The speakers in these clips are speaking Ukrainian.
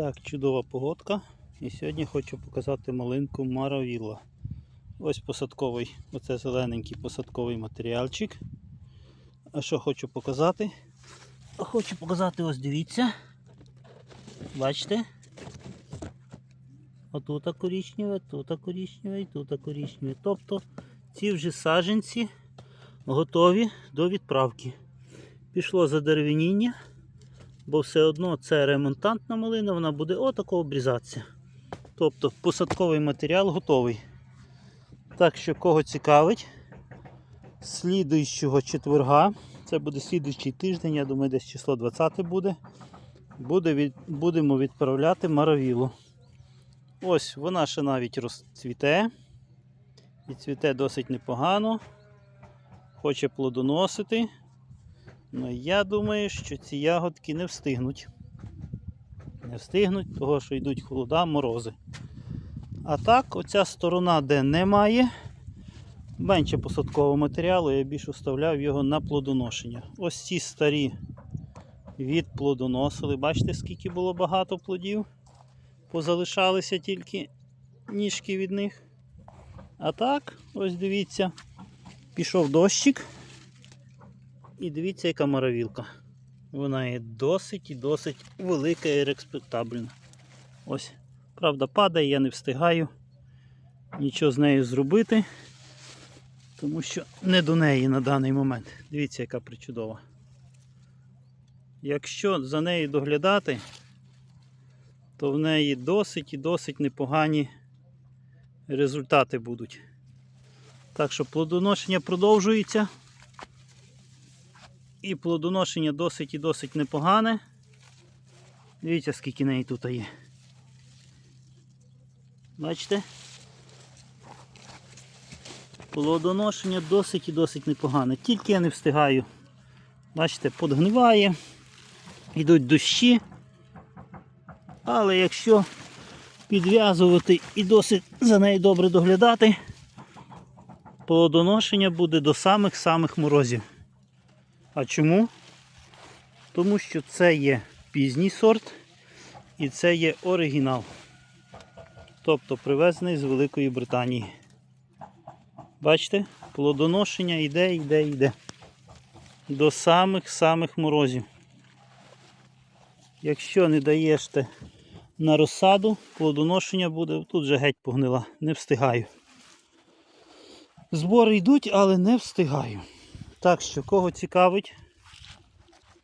Так, чудова погодка. І сьогодні хочу показати малинку Маравілла. Ось посадковий, оце зелененький посадковий матеріальчик. А що хочу показати? Хочу показати, ось дивіться. Бачите? Отут коричневе, тут коричневе і тут коричневе. Тобто ці вже саджанці готові до відправки. Пішло задеревеніння, бо все одно це ремонтантна малина, вона буде отако обрізатися. Тобто посадковий матеріал готовий. Так що кого цікавить, слідуючого четверга, це буде слідуючий тиждень, я думаю, десь число 20 буде. буде від, будемо відправляти маравілу. Ось вона ще навіть розцвіте. І цвіте досить непогано. Хоче плодоносити. Ну я думаю, що ці ягодки не встигнуть. Не встигнуть, того що йдуть холода, морози. А так, оця сторона, де немає, менше посадкового матеріалу, я більше вставляв його на плодоношення. Ось ці старі відплодоносили. Бачите, скільки було багато плодів. Позалишалися тільки ніжки від них. А так, ось дивіться, пішов дощик. І дивіться, яка маравілка. Вона є досить і досить велика і респектабельна. Ось, правда, падає, я не встигаю нічого з нею зробити, тому що не до неї на даний момент. Дивіться, яка причудова. Якщо за нею доглядати, то в неї досить і досить непогані результати будуть. Так що плодоношення продовжується. І плодоношення досить і досить непогане. Дивіться, скільки неї тут є. Бачите? Плодоношення досить і досить непогане. Тільки я не встигаю. Бачите, подгниває, йдуть дощі. Але якщо підв'язувати і досить за нею добре доглядати, плодоношення буде до самих-самих морозів. А чому? Тому що це є пізній сорт і це є оригінал. Тобто привезений з Великої Британії. Бачите, плодоношення йде, йде, йде. До самих-самих морозів. Якщо не даєште на розсаду, плодоношення буде, тут вже геть погнила, не встигаю. Збори йдуть, але не встигаю. Так що, кого цікавить,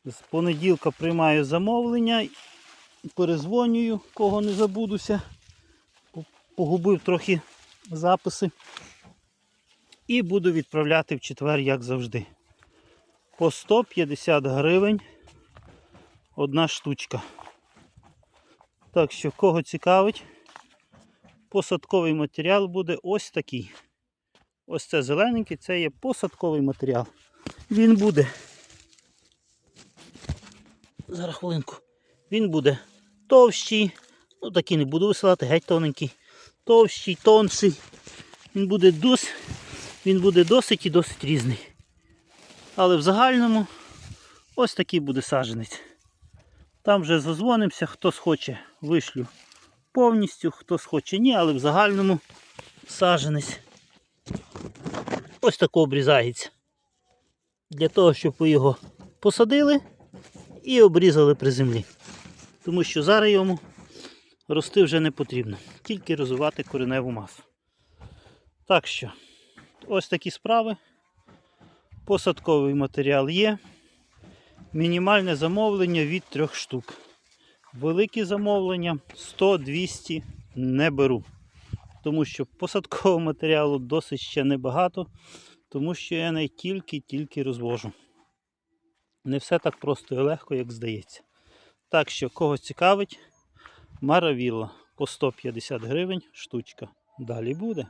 з понеділка приймаю замовлення, перезвонюю, кого не забудуся. Погубив трохи записи. І буду відправляти в четвер, як завжди. По 150 гривень одна штучка. Так що, кого цікавить, посадковий матеріал буде ось такий. Ось це зелененький, це є посадковий матеріал. Він буде. Зараз хвилинку. Він буде товщий. Ну такий не буду висилати, геть тоненький. Товщий, тонший. Він буде дос... він буде досить і досить різний. Але в загальному ось такий буде саджанець. Там вже зазвонимося, хто схоче, вишлю повністю, хто схоче ні, але в загальному саджанець ось тако обрізається. Для того, щоб ви його посадили і обрізали при землі. Тому що зараз йому рости вже не потрібно, тільки розвивати кореневу масу. Так що, ось такі справи. Посадковий матеріал є. Мінімальне замовлення від трьох штук. Великі замовлення 100-200 не беру. Тому що посадкового матеріалу досить ще небагато, тому що я не тільки-тільки розвожу. Не все так просто і легко, як здається. Так що, кого цікавить, маравілла по 150 гривень штучка. Далі буде.